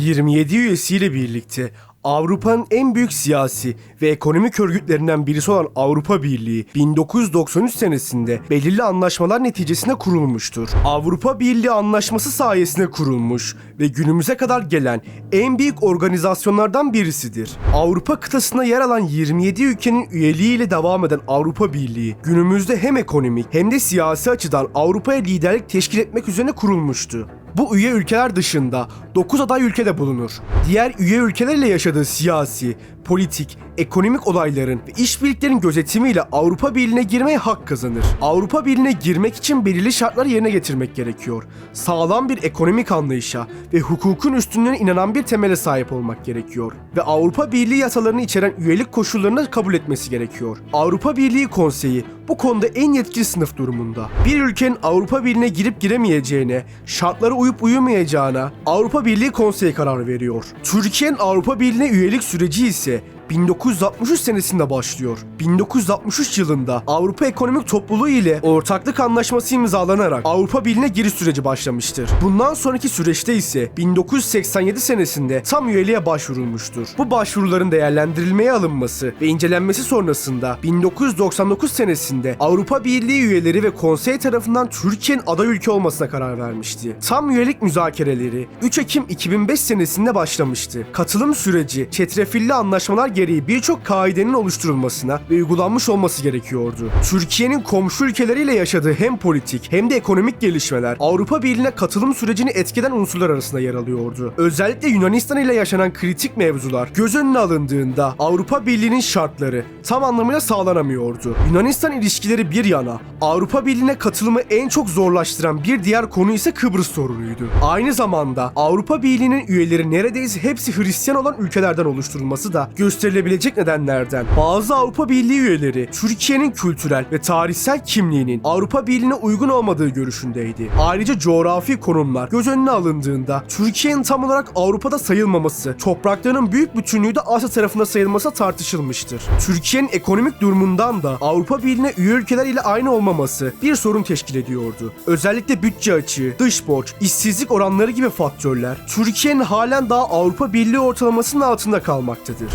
27 üyesiyle birlikte Avrupa'nın en büyük siyasi ve ekonomik örgütlerinden birisi olan Avrupa Birliği 1993 senesinde belirli anlaşmalar neticesinde kurulmuştur. Avrupa Birliği anlaşması sayesinde kurulmuş ve günümüze kadar gelen en büyük organizasyonlardan birisidir. Avrupa kıtasında yer alan 27 ülkenin üyeliğiyle devam eden Avrupa Birliği günümüzde hem ekonomik hem de siyasi açıdan Avrupa'ya liderlik teşkil etmek üzerine kurulmuştu. Bu üye ülkeler dışında 9 aday ülkede bulunur. Diğer üye ülkelerle yaşadığı siyasi, politik, ekonomik olayların ve işbirliklerinin gözetimiyle Avrupa Birliği'ne girmeye hak kazanır. Avrupa Birliği'ne girmek için belirli şartları yerine getirmek gerekiyor. Sağlam bir ekonomik anlayışa ve hukukun üstünlüğüne inanan bir temele sahip olmak gerekiyor. Ve Avrupa Birliği yasalarını içeren üyelik koşullarını kabul etmesi gerekiyor. Avrupa Birliği Konseyi bu konuda en yetkili sınıf durumunda. Bir ülkenin Avrupa Birliği'ne girip giremeyeceğine, şartlara uyup uyumayacağına Avrupa Birliği Konseyi karar veriyor. Türkiye'nin Avrupa Birliği'ne üyelik süreci ise 1963 senesinde başlıyor. 1963 yılında Avrupa Ekonomik Topluluğu ile ortaklık anlaşması imzalanarak Avrupa Birliği'ne giriş süreci başlamıştır. Bundan sonraki süreçte ise 1987 senesinde tam üyeliğe başvurulmuştur. Bu başvuruların değerlendirilmeye alınması ve incelenmesi sonrasında 1999 senesinde Avrupa Birliği üyeleri ve konsey tarafından Türkiye'nin aday ülke olmasına karar vermişti. Tam üyelik müzakereleri 3 Ekim 2005 senesinde başlamıştı. Katılım süreci çetrefilli anlaşmalar gereği birçok kaidenin oluşturulmasına ve uygulanmış olması gerekiyordu. Türkiye'nin komşu ülkeleriyle yaşadığı hem politik hem de ekonomik gelişmeler Avrupa Birliği'ne katılım sürecini etkilen unsurlar arasında yer alıyordu. Özellikle Yunanistan ile yaşanan kritik mevzular göz önüne alındığında Avrupa Birliği'nin şartları tam anlamıyla sağlanamıyordu. Yunanistan ilişkileri bir yana Avrupa Birliği'ne katılımı en çok zorlaştıran bir diğer konu ise Kıbrıs sorunuydu. Aynı zamanda Avrupa Birliği'nin üyeleri neredeyse hepsi Hristiyan olan ülkelerden oluşturulması da gösterilebilecek nedenlerden. Bazı Avrupa Birliği üyeleri Türkiye'nin kültürel ve tarihsel kimliğinin Avrupa Birliği'ne uygun olmadığı görüşündeydi. Ayrıca coğrafi konumlar göz önüne alındığında Türkiye'nin tam olarak Avrupa'da sayılmaması, topraklarının büyük bütünlüğü de Asya tarafında sayılması tartışılmıştır. Türkiye'nin ekonomik durumundan da Avrupa Birliği'ne üye ülkeler ile aynı olmaması bir sorun teşkil ediyordu. Özellikle bütçe açığı, dış borç, işsizlik oranları gibi faktörler Türkiye'nin halen daha Avrupa Birliği ortalamasının altında kalmaktadır.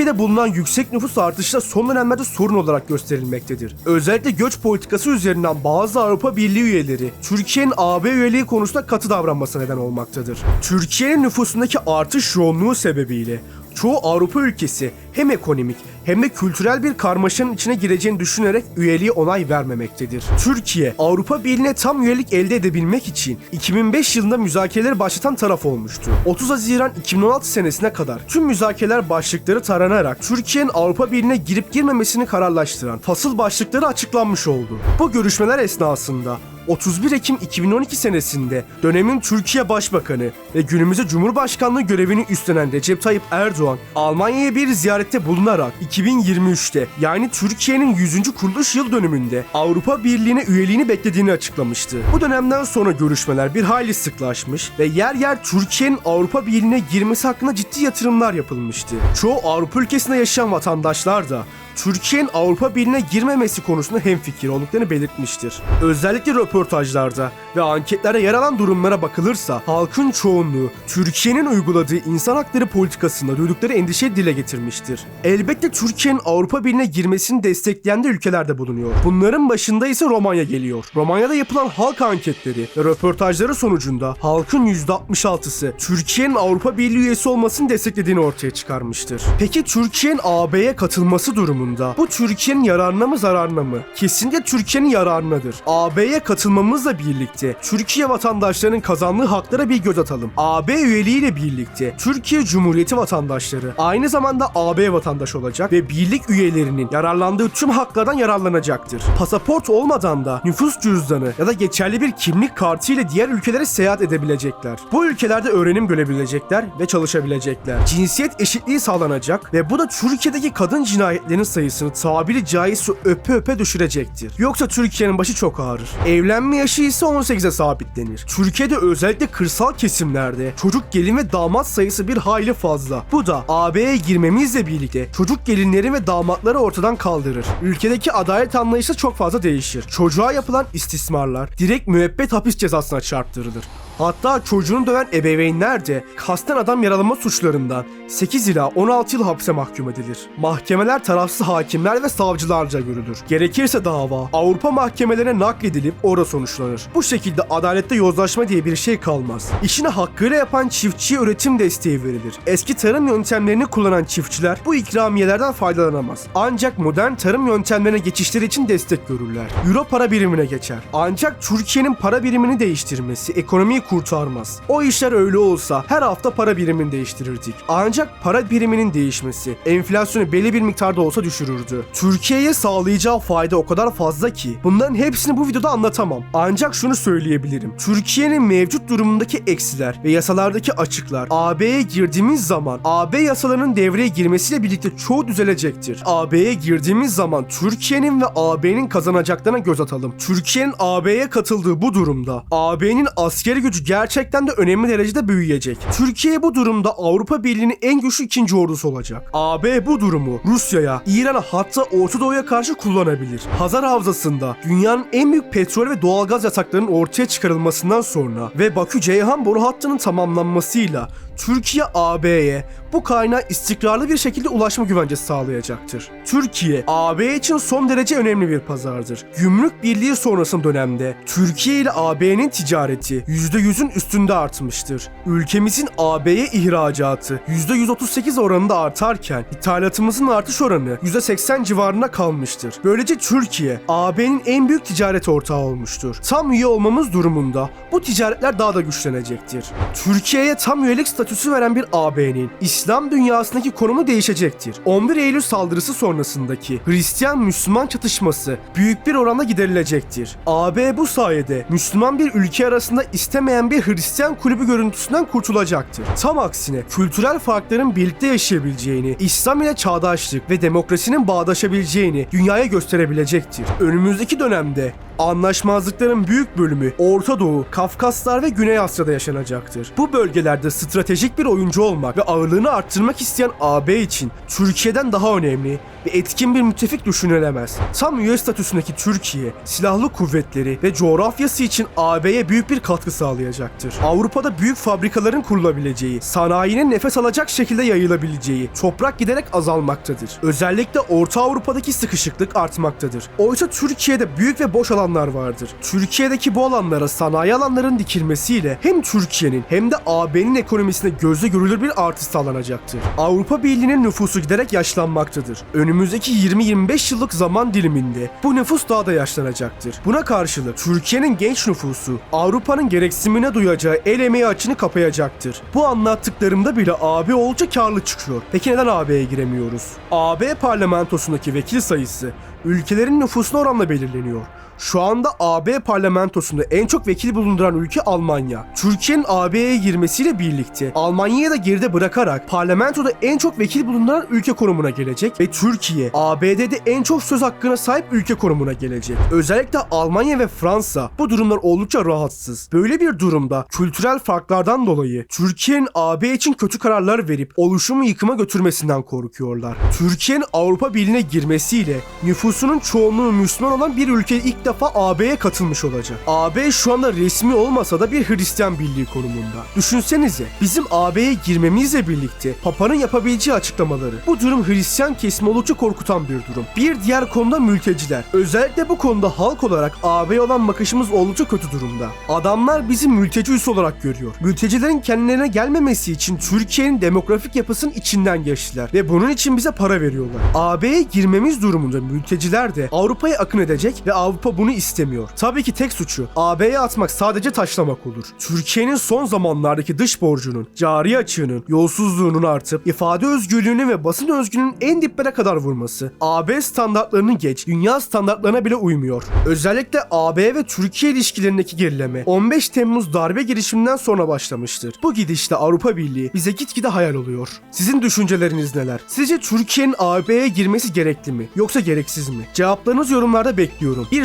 Türkiye'de bulunan yüksek nüfus artışı da son dönemlerde sorun olarak gösterilmektedir. Özellikle göç politikası üzerinden bazı Avrupa Birliği üyeleri Türkiye'nin AB üyeliği konusunda katı davranmasına neden olmaktadır. Türkiye'nin nüfusundaki artış yoğunluğu sebebiyle çoğu Avrupa ülkesi hem ekonomik hem de kültürel bir karmaşanın içine gireceğini düşünerek üyeliğe onay vermemektedir. Türkiye, Avrupa Birliği'ne tam üyelik elde edebilmek için 2005 yılında müzakereleri başlatan taraf olmuştu. 30 Haziran 2016 senesine kadar tüm müzakereler başlıkları taranarak Türkiye'nin Avrupa Birliği'ne girip girmemesini kararlaştıran fasıl başlıkları açıklanmış oldu. Bu görüşmeler esnasında 31 Ekim 2012 senesinde dönemin Türkiye Başbakanı ve günümüzde Cumhurbaşkanlığı görevini üstlenen Recep Tayyip Erdoğan Almanya'ya bir ziyarette bulunarak 2023'te yani Türkiye'nin 100. kuruluş yıl dönümünde Avrupa Birliği'ne üyeliğini beklediğini açıklamıştı. Bu dönemden sonra görüşmeler bir hayli sıklaşmış ve yer yer Türkiye'nin Avrupa Birliği'ne girmesi hakkında ciddi yatırımlar yapılmıştı. Çoğu Avrupa ülkesinde yaşayan vatandaşlar da Türkiye'nin Avrupa Birliği'ne girmemesi konusunda hemfikir olduklarını belirtmiştir. Özellikle röportajlarda ve anketlerde yer alan durumlara bakılırsa halkın çoğunluğu Türkiye'nin uyguladığı insan hakları politikasında duydukları endişeyi dile getirmiştir. Elbette Türkiye'nin Avrupa Birliği'ne girmesini destekleyen de ülkelerde bulunuyor. Bunların başında ise Romanya geliyor. Romanya'da yapılan halk anketleri ve röportajları sonucunda halkın %66'sı Türkiye'nin Avrupa Birliği üyesi olmasını desteklediğini ortaya çıkarmıştır. Peki Türkiye'nin AB'ye katılması durumunda bu Türkiye'nin yararına mı zararına mı? Kesinlikle Türkiye'nin yararınadır. AB'ye katılmamızla birlikte Türkiye vatandaşlarının kazandığı haklara bir göz atalım. AB üyeliğiyle birlikte Türkiye Cumhuriyeti vatandaşları aynı zamanda AB vatandaş olacak ve birlik üyelerinin yararlandığı tüm haklardan yararlanacaktır. Pasaport olmadan da nüfus cüzdanı ya da geçerli bir kimlik kartı ile diğer ülkelere seyahat edebilecekler. Bu ülkelerde öğrenim görebilecekler ve çalışabilecekler. Cinsiyet eşitliği sağlanacak ve bu da Türkiye'deki kadın cinayetlerinin sayısını tabiri caizse öpe öpe düşürecektir. Yoksa Türkiye'nin başı çok ağrır. Evlenme yaşı ise 18'e sabitlenir. Türkiye'de özellikle kırsal kesimlerde çocuk gelin ve damat sayısı bir hayli fazla. Bu da AB'ye girmemizle birlikte çocuk gelinleri ve damatları ortadan kaldırır. Ülkedeki adalet anlayışı çok fazla değişir. Çocuğa yapılan istismarlar direkt müebbet hapis cezasına çarptırılır. Hatta çocuğunu döven ebeveynler de kasten adam yaralama suçlarından 8 ila 16 yıl hapse mahkum edilir. Mahkemeler tarafsız hakimler ve savcılarca görülür. Gerekirse dava Avrupa mahkemelerine nakledilip orada sonuçlanır. Bu şekilde adalette yozlaşma diye bir şey kalmaz. İşini hakkıyla yapan çiftçiye üretim desteği verilir. Eski tarım yöntemlerini kullanan çiftçiler bu ikramiyelerden faydalanamaz. Ancak modern tarım yöntemlerine geçişleri için destek görürler. Euro para birimine geçer. Ancak Türkiye'nin para birimini değiştirmesi ekonomiyi kurtarmaz. O işler öyle olsa her hafta para birimini değiştirirdik. Ancak para biriminin değişmesi enflasyonu belli bir miktarda olsa düşürürdü. Türkiye'ye sağlayacağı fayda o kadar fazla ki bunların hepsini bu videoda anlatamam. Ancak şunu söyleyebilirim. Türkiye'nin mevcut durumundaki eksiler ve yasalardaki açıklar AB'ye girdiğimiz zaman AB yasalarının devreye girmesiyle birlikte çoğu düzelecektir. AB'ye girdiğimiz zaman Türkiye'nin ve AB'nin kazanacaklarına göz atalım. Türkiye'nin AB'ye katıldığı bu durumda AB'nin askeri gücü gerçekten de önemli derecede büyüyecek. Türkiye bu durumda Avrupa Birliği'nin en güçlü ikinci ordusu olacak. AB bu durumu Rusya'ya, İran'a hatta Orta Doğu'ya karşı kullanabilir. Hazar Havzası'nda dünyanın en büyük petrol ve doğalgaz yataklarının ortaya çıkarılmasından sonra ve Bakü-Ceyhan boru hattının tamamlanmasıyla Türkiye AB'ye bu kaynağa istikrarlı bir şekilde ulaşma güvencesi sağlayacaktır. Türkiye, AB için son derece önemli bir pazardır. Gümrük Birliği sonrası dönemde Türkiye ile AB'nin ticareti %100'ün üstünde artmıştır. Ülkemizin AB'ye ihracatı %138 oranında artarken ithalatımızın artış oranı %80 civarında kalmıştır. Böylece Türkiye, AB'nin en büyük ticaret ortağı olmuştur. Tam üye olmamız durumunda bu ticaretler daha da güçlenecektir. Türkiye'ye tam üyelik statüsü veren bir AB'nin İslam dünyasındaki konumu değişecektir. 11 Eylül saldırısı sonrasındaki Hristiyan-Müslüman çatışması büyük bir oranda giderilecektir. AB bu sayede Müslüman bir ülke arasında istemeyen bir Hristiyan kulübü görüntüsünden kurtulacaktır. Tam aksine kültürel farkların birlikte yaşayabileceğini, İslam ile çağdaşlık ve demokrasinin bağdaşabileceğini dünyaya gösterebilecektir. Önümüzdeki dönemde anlaşmazlıkların büyük bölümü Orta Doğu, Kafkaslar ve Güney Asya'da yaşanacaktır. Bu bölgelerde stratejik bir oyuncu olmak ve ağırlığını arttırmak isteyen AB için Türkiye'den daha önemli ve etkin bir müttefik düşünülemez. Tam üye statüsündeki Türkiye, silahlı kuvvetleri ve coğrafyası için AB'ye büyük bir katkı sağlayacaktır. Avrupa'da büyük fabrikaların kurulabileceği, sanayinin nefes alacak şekilde yayılabileceği, toprak giderek azalmaktadır. Özellikle Orta Avrupa'daki sıkışıklık artmaktadır. Oysa Türkiye'de büyük ve boş alanlar vardır. Türkiye'deki bu alanlara sanayi alanların dikilmesiyle hem Türkiye'nin hem de AB'nin ekonomisine gözle görülür bir artış sağlanacaktır. Avrupa Birliği'nin nüfusu giderek yaşlanmaktadır. Önümüzdeki 20-25 yıllık zaman diliminde bu nüfus daha da yaşlanacaktır. Buna karşılık Türkiye'nin genç nüfusu Avrupa'nın gereksinimine duyacağı el emeği açını kapayacaktır. Bu anlattıklarımda bile AB oldukça karlı çıkıyor. Peki neden AB'ye giremiyoruz? AB parlamentosundaki vekil sayısı ülkelerin nüfusuna oranla belirleniyor. Şu anda AB parlamentosunda en çok vekil bulunduran ülke Almanya. Türkiye'nin AB'ye girmesiyle birlikte Almanya'yı da geride bırakarak parlamentoda en çok vekil bulunduran ülke konumuna gelecek ve Türkiye ABD'de en çok söz hakkına sahip ülke konumuna gelecek. Özellikle Almanya ve Fransa bu durumlar oldukça rahatsız. Böyle bir durumda kültürel farklardan dolayı Türkiye'nin AB için kötü kararlar verip oluşumu yıkıma götürmesinden korkuyorlar. Türkiye'nin Avrupa Birliği'ne girmesiyle nüfusunun çoğunluğu Müslüman olan bir ülke ilk defa AB'ye katılmış olacak. AB şu anda resmi olmasa da bir Hristiyan birliği konumunda. Düşünsenize bizim AB'ye girmemizle birlikte Papa'nın yapabileceği açıklamaları. Bu durum Hristiyan kesimi oldukça korkutan bir durum. Bir diğer konuda mülteciler. Özellikle bu konuda halk olarak AB'ye olan bakışımız oldukça kötü durumda. Adamlar bizi mülteci üs olarak görüyor. Mültecilerin kendilerine gelmemesi için Türkiye'nin demografik yapısının içinden geçtiler ve bunun için bize para veriyorlar. AB'ye girmemiz durumunda mülteciler de Avrupa'ya akın edecek ve Avrupa bunu istemiyor. Tabii ki tek suçu AB'ye atmak sadece taşlamak olur. Türkiye'nin son zamanlardaki dış borcunun, cari açığının, yolsuzluğunun artıp ifade özgürlüğünün ve basın özgürlüğünün en diplere kadar vurması AB standartlarını geç dünya standartlarına bile uymuyor. Özellikle AB ve Türkiye ilişkilerindeki gerileme 15 Temmuz darbe girişiminden sonra başlamıştır. Bu gidişte Avrupa Birliği bize gitgide hayal oluyor. Sizin düşünceleriniz neler? Sizce Türkiye'nin AB'ye girmesi gerekli mi yoksa gereksiz mi? Cevaplarınızı yorumlarda bekliyorum. Bir